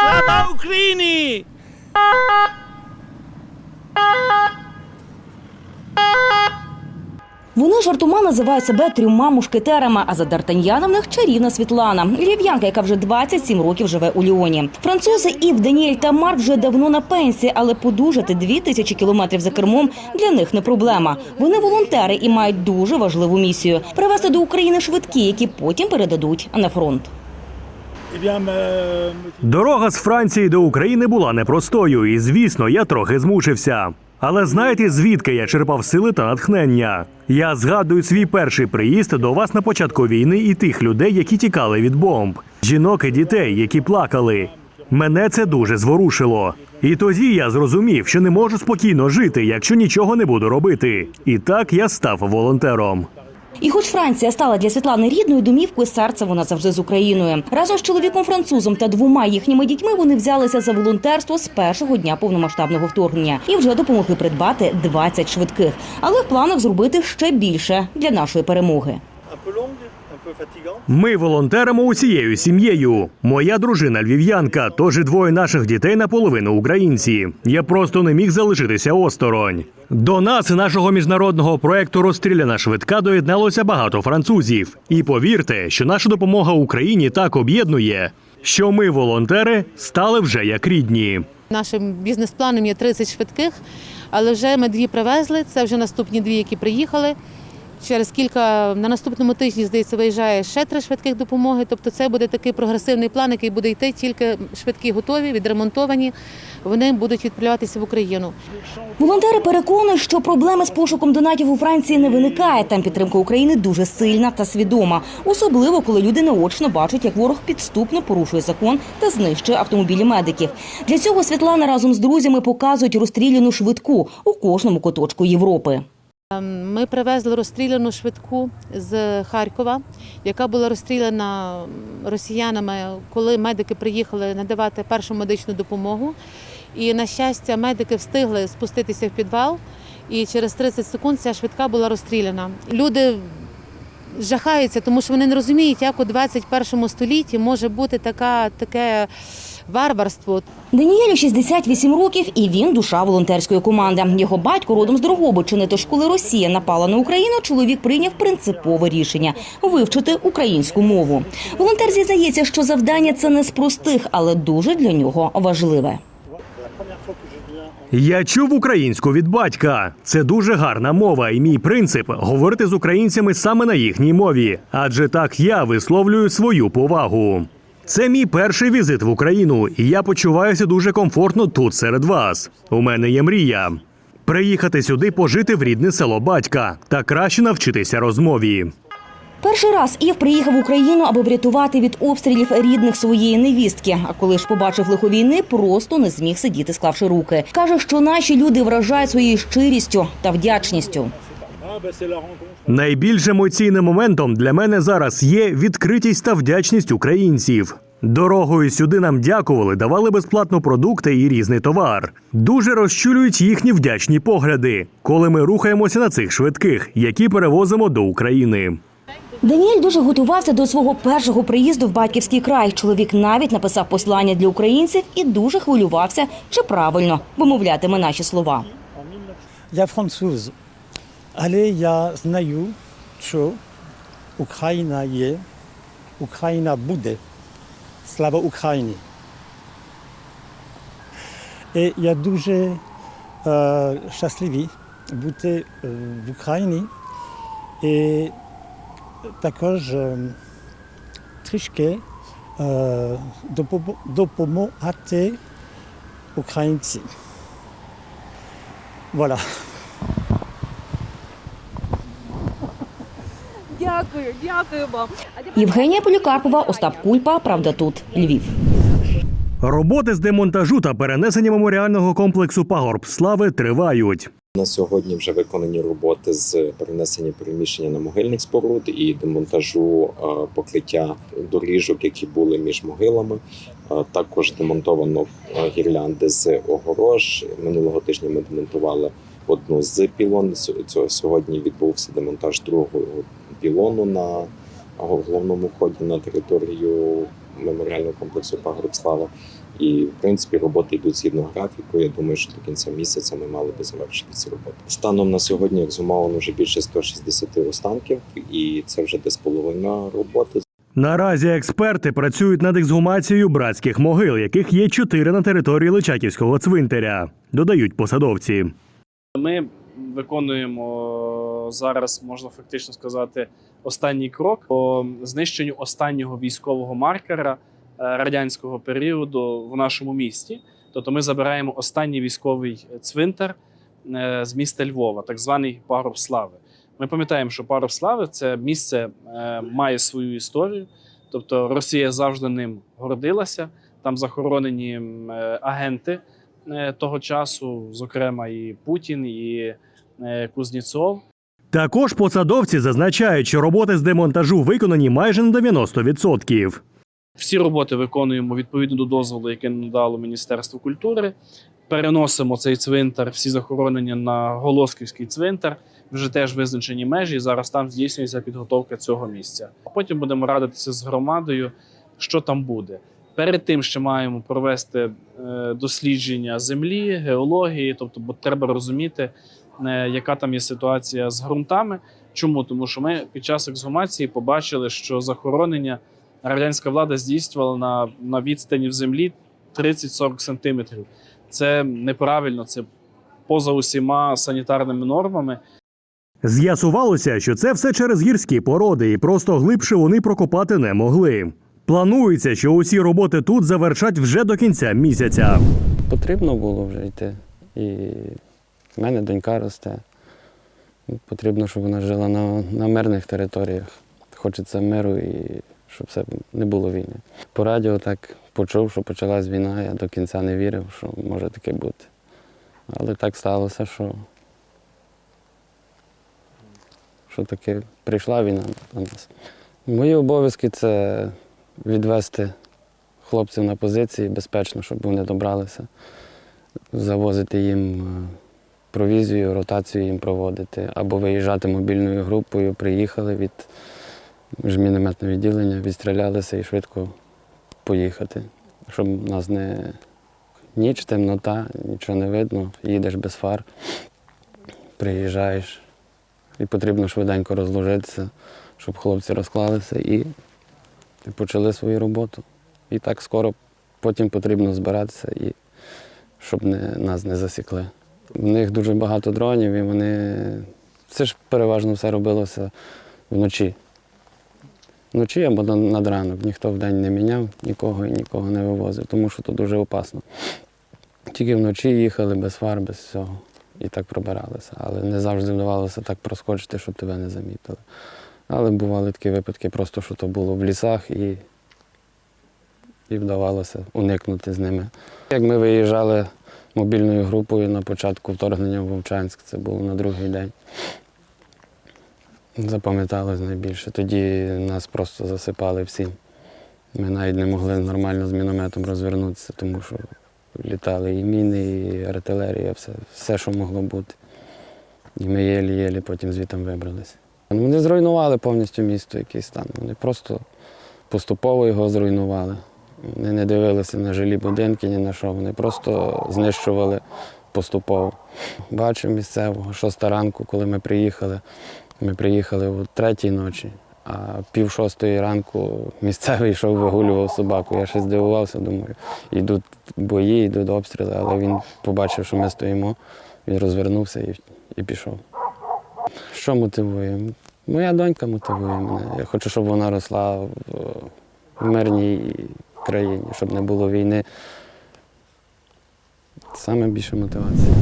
Слава Україні! Вони жартома називають себе трьома мушкетерами, а за Д'Артаньяном в них чарівна Світлана, львів'янка, яка вже 27 років живе у Ліоні. Французи Ів, Даніель та Марк вже давно на пенсії, але подужати дві тисячі кілометрів за кермом для них не проблема. Вони волонтери і мають дуже важливу місію привезти до України швидкі, які потім передадуть на фронт. Дорога з Франції до України була непростою, і звісно, я трохи змучився. Але знаєте, звідки я черпав сили та натхнення? Я згадую свій перший приїзд до вас на початку війни і тих людей, які тікали від бомб, жінок і дітей, які плакали. Мене це дуже зворушило. І тоді я зрозумів, що не можу спокійно жити, якщо нічого не буду робити. І так я став волонтером. І хоч Франція стала для Світлани рідною домівкою, серце вона завжди з Україною. Разом з чоловіком французом та двома їхніми дітьми вони взялися за волонтерство з першого дня повномасштабного вторгнення і вже допомогли придбати 20 швидких. Але в планах зробити ще більше для нашої перемоги. Ми волонтеримо усією сім'єю. Моя дружина львів'янка, тож і двоє наших дітей наполовину українці. Я просто не міг залишитися осторонь. До нас, нашого міжнародного проекту Розстріляна швидка доєдналося багато французів. І повірте, що наша допомога Україні так об'єднує, що ми, волонтери, стали вже як рідні. Нашим бізнес-планом є 30 швидких, але вже ми дві привезли. Це вже наступні дві, які приїхали. Через кілька на наступному тижні, здається, виїжджає ще три швидких допомоги. Тобто це буде такий прогресивний план, який буде йти тільки швидкі готові, відремонтовані. Вони будуть відправлятися в Україну. Волонтери переконують, що проблеми з пошуком донатів у Франції не виникає. Там підтримка України дуже сильна та свідома, особливо коли люди наочно бачать, як ворог підступно порушує закон та знищує автомобілі медиків. Для цього Світлана разом з друзями показують розстріляну швидку у кожному куточку Європи. Ем, Ми привезли розстріляну швидку з Харкова, яка була розстріляна росіянами, коли медики приїхали надавати першу медичну допомогу. І на щастя, медики встигли спуститися в підвал, і через 30 секунд ця швидка була розстріляна. Люди жахаються, тому що вони не розуміють, як у 21 столітті може бути така, таке варварство. Даніелю 68 років, і він душа волонтерської команди. Його батько родом з Дрогобичини. Тож, коли Росія напала на Україну, чоловік прийняв принципове рішення вивчити українську мову. Волонтер зізнається, що завдання це не з простих, але дуже для нього важливе. Я чув українську від батька. Це дуже гарна мова, і мій принцип говорити з українцями саме на їхній мові, адже так я висловлюю свою повагу. Це мій перший візит в Україну, і я почуваюся дуже комфортно тут серед вас. У мене є мрія. Приїхати сюди, пожити в рідне село батька та краще навчитися розмові. Перший раз Ів приїхав в Україну, аби врятувати від обстрілів рідних своєї невістки. А коли ж побачив лихо війни, просто не зміг сидіти, склавши руки. каже, що наші люди вражають своєю щирістю та вдячністю. Найбільш емоційним моментом для мене зараз є відкритість та вдячність українців. Дорогою сюди нам дякували, давали безплатно продукти і різний товар. Дуже розчулюють їхні вдячні погляди, коли ми рухаємося на цих швидких, які перевозимо до України. Даніель дуже готувався до свого першого приїзду в батьківський край. Чоловік навіть написав послання для українців і дуже хвилювався, чи правильно вимовлятиме наші слова. Я француз, але я знаю, що Україна є, Україна буде. Слава Україні! І я дуже е, щасливий бути е, в Україні і також е, трішки е, допомо- допомагати українцям. Voilà. Дякую, дякую вам. Євгенія Полікарпова, Остап Кульпа. Правда, тут Львів. Роботи з демонтажу та перенесення меморіального комплексу пагорб слави тривають. На сьогодні вже виконані роботи з перенесення переміщення на могильних споруд і демонтажу е, покриття доріжок, які були між могилами. Е, Також демонтовано е, гірлянди з огорож. Минулого тижня ми демонтували одну з пілон. Цього сьогодні відбувся демонтаж другого пілону на головному вході на територію меморіального комплексу Пагорбслава. І в принципі роботи йдуть згідно графіку. Я думаю, що до кінця місяця ми мали би завершити ці роботи. Станом на сьогодні ексгумовано вже більше 160 останків, і це вже десь половина роботи. Наразі експерти працюють над ексгумацією братських могил, яких є чотири на території Личаківського цвинтаря, додають посадовці. Ми виконуємо зараз, можна фактично сказати, останній крок по знищенню останнього військового маркера е, радянського періоду в нашому місті. Тобто ми забираємо останній військовий цвинтар е, з міста Львова, так званий Пагорб Слави. Ми пам'ятаємо, що Пагорб Слави це місце е, має свою історію. Тобто Росія завжди ним гордилася. Там захоронені е, агенти е, того часу, зокрема і Путін, і е, Кузнєцов. Також посадовці зазначають, що роботи з демонтажу виконані майже на 90%. Всі роботи виконуємо відповідно до дозволу, який надало Міністерство культури. Переносимо цей цвинтар, всі захоронення на Голосківський цвинтар. Вже теж визначені межі. Зараз там здійснюється підготовка цього місця. Потім будемо радитися з громадою, що там буде. Перед тим ще маємо провести е, дослідження землі, геології, тобто, бо треба розуміти, яка там є ситуація з ґрунтами. Чому? Тому що ми під час ексгумації побачили, що захоронення радянська влада здійснювала на, на відстані в землі 30-40 сантиметрів. Це неправильно, це поза усіма санітарними нормами. З'ясувалося, що це все через гірські породи, і просто глибше вони прокопати не могли. Планується, що усі роботи тут завершать вже до кінця місяця. Потрібно було вже йти. І в мене донька росте. Потрібно, щоб вона жила на, на мирних територіях. Хочеться миру і щоб це не було війни. По радіо так почув, що почалась війна, я до кінця не вірив, що може таке бути. Але так сталося, що, що таки прийшла війна до нас. Мої обов'язки це відвести хлопців на позиції безпечно, щоб вони добралися, завозити їм е, провізію, ротацію їм проводити, або виїжджати мобільною групою, приїхали від міжмінометного відділення, відстрілялися і швидко поїхати, щоб нас не ніч, темнота, нічого не видно, їдеш без фар, приїжджаєш, і потрібно швиденько розложитися, щоб хлопці розклалися і почали свою роботу. І так скоро потім потрібно збиратися, і щоб не, нас не засікли. В них дуже багато дронів, і вони. Це ж переважно все робилося вночі. Вночі або на- над ранок. Ніхто вдень не міняв нікого і нікого не вивозив, тому що то дуже опасно. Тільки вночі їхали без фар, без всього. І так пробиралися. Але не завжди вдавалося так проскочити, щоб тебе не замітили. Але бували такі випадки, просто що то було в лісах і, і вдавалося уникнути з ними. Як ми виїжджали мобільною групою на початку вторгнення в Вовчанськ, це було на другий день. Запам'яталось найбільше. Тоді нас просто засипали всім. Ми навіть не могли нормально з мінометом розвернутися, тому що літали і міни, і артилерія, все, все що могло бути. І ми єлі-єлі потім звідти вибралися. Вони зруйнували повністю місто якийсь там. Вони просто поступово його зруйнували. Вони не дивилися на жилі будинки, ні на що. Вони просто знищували поступово. Бачив місцевого, шоста ранку, коли ми приїхали. Ми приїхали о третій ночі, а пів шостої ранку місцевий йшов, вигулював собаку. Я ще здивувався, думаю, йдуть бої, йдуть обстріли, але він побачив, що ми стоїмо, він розвернувся і, і пішов. Що мотивує? Моя донька мотивує мене. Я хочу, щоб вона росла в, мирній країні, щоб не було війни. Саме більше мотивація.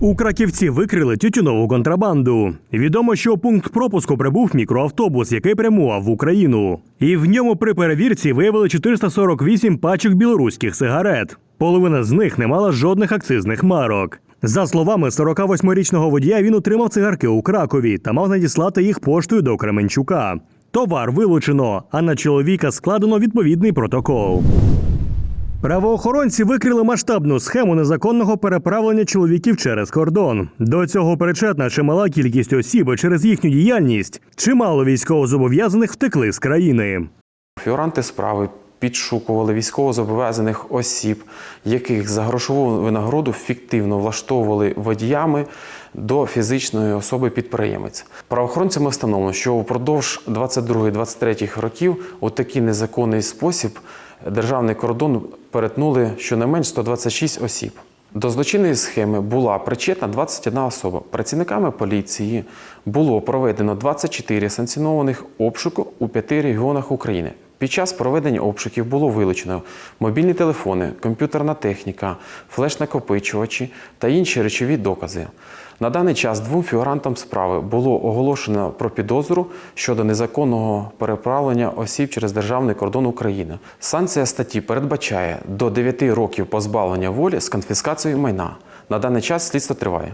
У краківці викрили тютюнову контрабанду. Відомо, що пункт пропуску прибув мікроавтобус, який прямував в Україну. І в ньому при перевірці виявили 448 пачок білоруських сигарет. Половина з них не мала жодних акцизних марок. За словами 48-річного водія, він отримав цигарки у Кракові та мав надіслати їх поштою до Кременчука. Товар вилучено, а на чоловіка складено відповідний протокол. Правоохоронці викрили масштабну схему незаконного переправлення чоловіків через кордон. До цього причетна чимала кількість осіб через їхню діяльність чимало військовозобов'язаних втекли з країни. Фігуранти справи підшукували військовозобов'язаних осіб, яких за грошову винагороду фіктивно влаштовували водіями до фізичної особи підприємець. Правоохоронцями встановлено, що упродовж 22-23 років у такий незаконний спосіб державний кордон перетнули щонайменш 126 осіб. До злочинної схеми була причетна 21 особа. Працівниками поліції було проведено 24 санкціонованих обшуку у п'яти регіонах України. Під час проведення обшуків було вилучено мобільні телефони, комп'ютерна техніка, флеш-накопичувачі та інші речові докази. На даний час двом фігурантам справи було оголошено про підозру щодо незаконного переправлення осіб через державний кордон України. Санкція статті передбачає до 9 років позбавлення волі з конфіскацією майна. На даний час слідство триває.